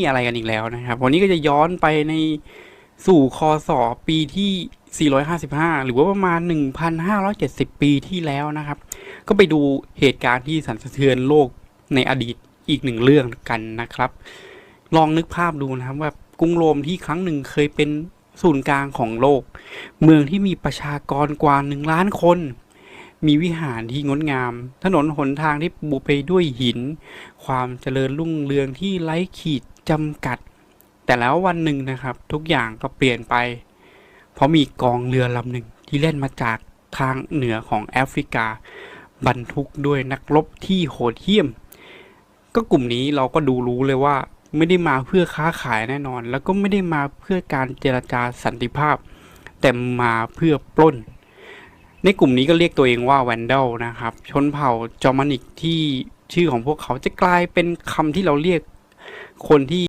ีอะไรกันอีกแล้วนะครับ วันนี้ก็จะย้อนไปในสู่คศปีที่ 455 หรือว่าประมาณ 1,570 ปีที่แล้วนะครับ ก็ไปดูเหตุการณ์ที่สั่นสะเทือนโลกในอดีตอีกหนึ่งเรื่องกันนะครับ ลองนึกภาพดูนะครับว่ากรุงโรมที่ครั้งหนึ่งเคยเป็นศูนย์กลางของโลก เมืองที่มีประชากรกว่าหนึ่งล้านคน มีวิหารที่งดงาม ถนนหนทางที่ปูไปด้วยหิน ความเจริญรุ่งเรืองที่ไร้ขีด จำกัด แต่แล้ววันหนึ่งนะครับ ทุกอย่างก็เปลี่ยนไป เพราะมีกองเรือลำหนึ่งที่เล่นมาจากทางเหนือของแอฟริกา บรรทุกด้วยนักรบที่โหดเหี้ยม ก็กลุ่มนี้เราก็ดูรู้เลยว่าไม่ได้มาเพื่อค้าขายแน่นอน แล้วก็ไม่ได้มาเพื่อการเจรจาสันติภาพ แต่มาเพื่อปล้น ในกลุ่มนี้ก็เรียกตัวเองว่าแวนเดลนะครับ ชนเผ่าจอมานิกที่ชื่อของพวกเขาจะกลายเป็นคำที่เราเรียก คนที่